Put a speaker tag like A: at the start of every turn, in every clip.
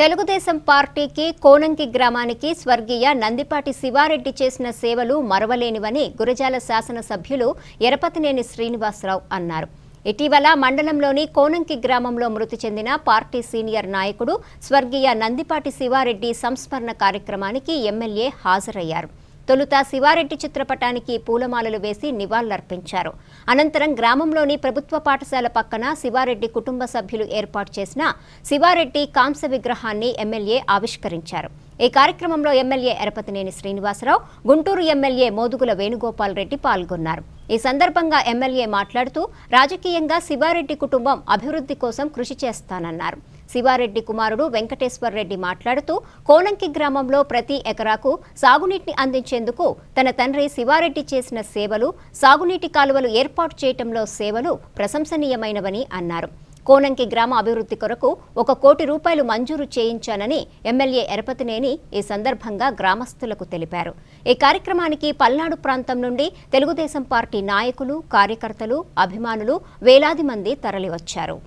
A: తెలుగుదేశం పార్టీకి కోనంకి గ్రామానికి స్వర్గీయ నందిపాటి శివారెడ్డి చేసిన సేవలు మరవలేనివని గురజాల శాసనసభ్యులు ఎరపతినేని శ్రీనివాసరావు అన్నారు. ఇటీవల మండలంలోని కోనంకి గ్రామంలో మృతి చెందిన పార్టీ సీనియర్ నాయకుడు స్వర్గీయ నందిపాటి శివారెడ్డి సంస్మరణ కార్యక్రమానికి ఎమ్మెల్యే హాజరయ్యారు. తొలుత శివారెడ్డి చిత్రపటానికి పూలమాలలు వేసి నివాళులర్పించారు. అనంతరం గ్రామంలోని ప్రభుత్వ పాఠశాల పక్కన శివారెడ్డి కుటుంబ సభ్యులు ఏర్పాటు చేసిన శివారెడ్డి కాంస్య విగ్రహాన్ని ఎమ్మెల్యే ఆవిష్కరించారు. ఈ కార్యక్రమంలో ఎమ్మెల్యే ఎరపతినేని శ్రీనివాసరావు గుంటూరు ఎమ్మెల్యే మోదుగుల వేణుగోపాల్ రెడ్డి పాల్గొన్నారు. ఈ సందర్భంగా ఎమ్మెల్యే మాట్లాడుతూ రాజకీయంగా శివారెడ్డి కుటుంబం అభివృద్ధి కోసం కృషి చేస్తానన్నారు. శివారెడ్డి కుమారుడు వెంకటేశ్వర్ రెడ్డి మాట్లాడుతూ కోనంకి గ్రామంలో ప్రతి ఎకరాకు సాగునీటిని అందించేందుకు తన తండ్రి శివారెడ్డి చేసిన సేవలు సాగునీటి కాలువలు ఏర్పాటు చేయటంలో సేవలు ప్రశంసనీయమైనవని అన్నారు. కోనంకి గ్రామ అభివృద్ధి కొరకు ఒక కోటి రూపాయలు మంజూరు చేయించానని ఎమ్మెల్యే ఎరపతినేని ఈ సందర్భంగా గ్రామస్తులకు తెలిపారు. ఈ కార్యక్రమానికి పల్నాడు ప్రాంతం నుండి తెలుగుదేశం పార్టీ నాయకులు కార్యకర్తలు అభిమానులు వేలాది మంది తరలివచ్చారు.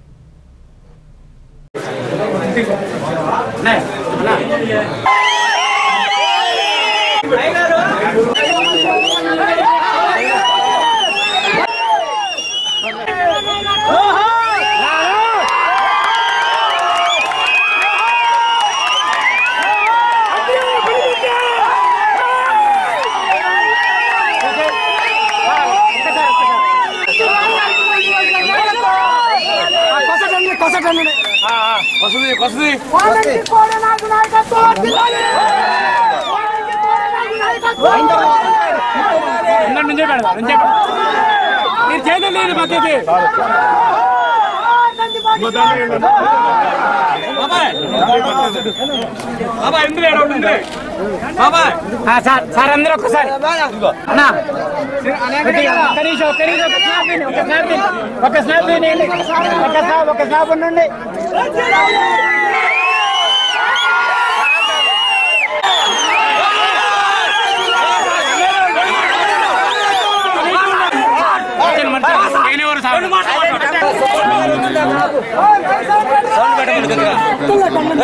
B: పసటన్నునే వసతి వసతి. నుంచే పెడదాం నుంచే పెడదాం మీరు చేతులు లేదు పక్కకి బాబాయ్. బాబాయ్ ఇంద్రే ఇంద్రే బాబాయ్. సార్ సార్ అందరూ ఒక్కసారి. ఒక స్నాప్. ఒక స్నాప్ ఒక స్నాప్ ఉండండి. అన్న ఎన్న
C: అదేవిధంగా మండల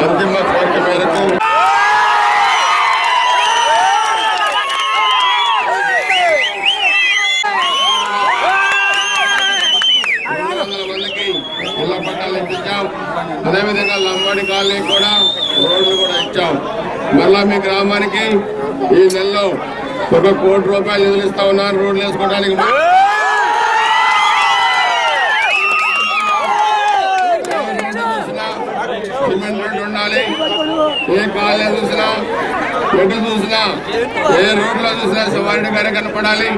C: అంతిమ కోరిక మేరకు ఇళ్ళ పట్టాలు ఇప్పించాం అదేవిధంగా లంబాడి కాలనీ కూడా రోడ్లు కూడా ఇచ్చాం. మళ్ళా మీ గ్రామానికి ఈ నెలలో ఒక కోటి రూపాయలు నిధులు ఇస్తా ఉన్నారు. రోడ్లు వేసుకోవడానికి ఏ చూసినా ఎటు చూసినా ఏ రోడ్లో చూసినా శివారెడ్డి గారే కనపడాలి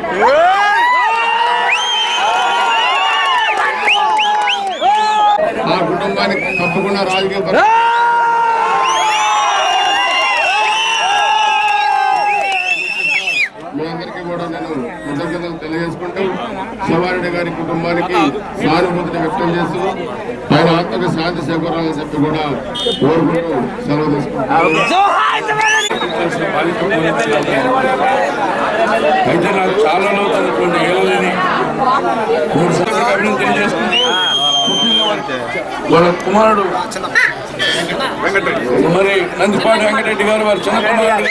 C: ఆ కుటుంబానికి తప్పకుండా రాజకీయ మీ అందరికీ కూడా నేను కృతజ్ఞతలు తెలియజేసుకుంటూ శివారెడ్డి గారి కుటుంబానికి సానుభూతిని వ్యక్తం చేస్తూ ఆయన ఆత్మకు శాంతి చేకూరాలని చెప్పి కూడా కోరుకుంటూ సెలవు తీసుకుంటాను
D: అయితే నాకు చాలా లోతున్నటువంటి ఏలలేని మూడు తెలియజేస్తుంది వాళ్ళ కుమారుడు మరి నందిపాటి వెంకటరెడ్డి గారు వారి చిన్న కుమారుడు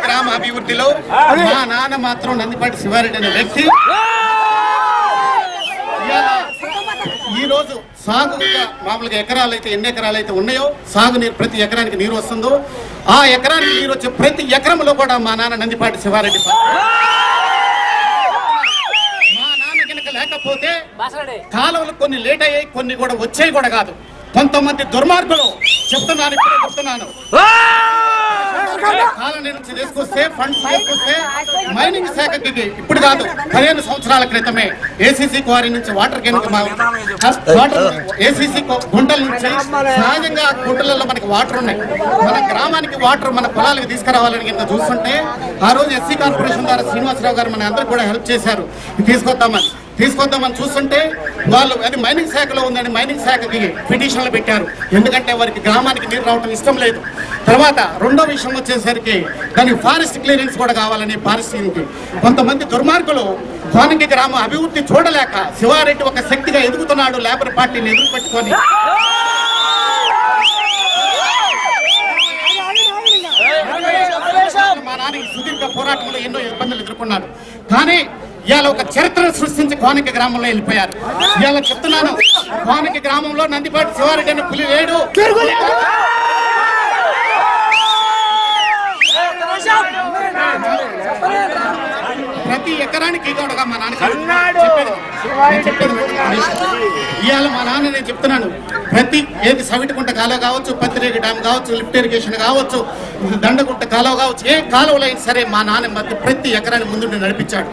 E: గ్రామ అభివృద్ధిలో మా నాన్న మాత్రం నందిపాటి శివారెడ్డి అనే వ్యక్తి. ఈ రోజు సాగుగా మామూలుగా ఎకరాలు అయితే ఎన్ని ఎకరాలు అయితే ఉన్నాయో సాగునీరు ప్రతి ఎకరానికి నీరు వస్తుందో ఆ ఎకరానికి నీరు వచ్చే ప్రతి ఎకరంలో కూడా మా నాన్న నందిపాటి శివారెడ్డి మా నాన్న కనుక లేకపోతే కాలువలు కొన్ని లేట్ అయ్యాయి కొన్ని కూడా వచ్చాయి కూడా కాదు. కొంతమంది దుర్మార్గులు చెప్తున్నాను ఇప్పుడే చెప్తున్నాను. నుంచి తీసుకొస్తే ఫండ్స్ తీసుకొస్తే మైనింగ్ శాఖకి ఇప్పుడు కాదు పదిహేను సంవత్సరాల క్రితమే ఏసీసీ క్వారీ నుంచి వాటర్ వాటర్ ఏసీసీ గుంటల నుంచి సహజంగా గుంటలలో మనకి వాటర్ ఉన్నాయి. మన గ్రామానికి వాటర్ మన పొలాలకు తీసుకురావాలని కింద చూస్తుంటే ఆ రోజు ఎస్సీ కార్పొరేషన్ ద్వారా శ్రీనివాసరావు గారు మన అందరూ కూడా హెల్ప్ చేశారు. తీసుకొద్దామని. తీసుకొద్దామని చూస్తుంటే వాళ్ళు అది మైనింగ్ శాఖలో ఉందని మైనింగ్ శాఖకి పిటిషన్లు పెట్టారు. ఎందుకంటే వారికి గ్రామానికి నీరు రావడం ఇష్టం లేదు. తర్వాత రెండో విషయం వచ్చేసరికి దానికి ఫారెస్ట్ క్లియరెన్స్ కూడా కావాలని ఫారెస్ట్కి కొంతమంది దుర్మార్గులు కోనంగి గ్రామ అభివృద్ధి చూడలేక శివారెడ్డి ఒక శక్తిగా ఎదుగుతున్నాడు లేబర్ పార్టీని ఎదురు పెట్టుకొని మా నాన్న సుదీర్ఘ పోరాటంలో ఎన్నో ఇబ్బందులు ఎదుర్కొన్నాడు. కానీ ఇవాళ ఒక చరిత్ర సృష్టించి కోనక గ్రామంలో వెళ్ళిపోయారు. ఇవాళ చెప్తున్నాను కోనక గ్రామంలో నందిపాటి శివారెడ్డి అనే పులి లేడు. ప్రతి ఎకరానికి కూడా మా నాన్న చెప్పేది. ఇవాళ మా నాన్న నేను చెప్తున్నాను ప్రతి ఏది సవిటికుంట కాలువ కావచ్చు పత్తిరేగి డ్యామ్ కావచ్చు లిఫ్ట్ ఇరిగేషన్ కావచ్చు దండగుంట కాలువ కావచ్చు ఏ కాలువలో అయినా సరే మా నాన్న మధ్య ప్రతి ఎకరాన్ని ముందు నడిపించాడు.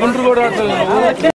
D: గుంటూరు కూడా